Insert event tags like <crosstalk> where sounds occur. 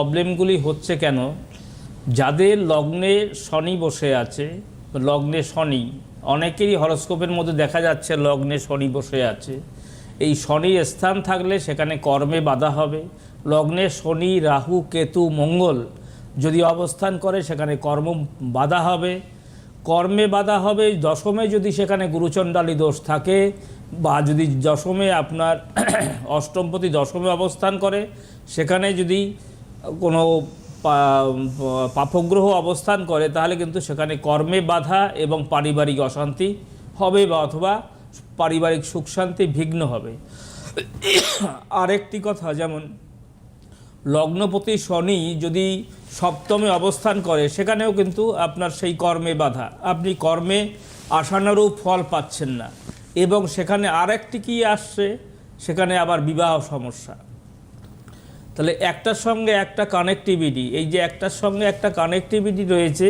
প্রবলেমগুলি হচ্ছে কেন? যাদের লগ্নে শনি বসে আছে, লগ্নে শনি, অনেকেরই হরস্কোপের মধ্যে দেখা যাচ্ছে লগ্নে শনি বসে আছে। এই শনির স্থান থাকলে সেখানে কর্মে বাধা হবে। লগ্নে শনি, রাহু, কেতু, মঙ্গল যদি অবস্থান করে, সেখানে কর্ম বাধা হবে। কর্মে বাধা হবে, দশমে যদি সেখানে গুরুচণ্ডালী দোষ থাকে বা যদি দশমে আপনার <clears throat> অষ্টমপতি দশমে অবস্থান করে, সেখানে যদি কোনো পাপগ্রহ অবস্থান করে, তাহলে কিন্তু সেখানে কর্মে বাধা এবং পারিবারিক অশান্তি হবে বা অথবা পারিবারিক সুখ শান্তি বিঘ্ন হবে। আরেকটি কথা, যেমন লগ্নপতি শনি যদি সপ্তমে অবস্থান করে, সেখানেও কিন্তু আপনার সেই কর্মে বাধা। আপনি কর্মে আশানুরূপ ফল পাচ্ছেন না। এবং সেখানে আরেকটি কি আসছে? সেখানে আবার বিবাহ সমস্যা। তাহলে একটার সঙ্গে একটা কানেক্টিভিটি এই যে একটার সঙ্গে একটা কানেক্টিভিটি রয়েছে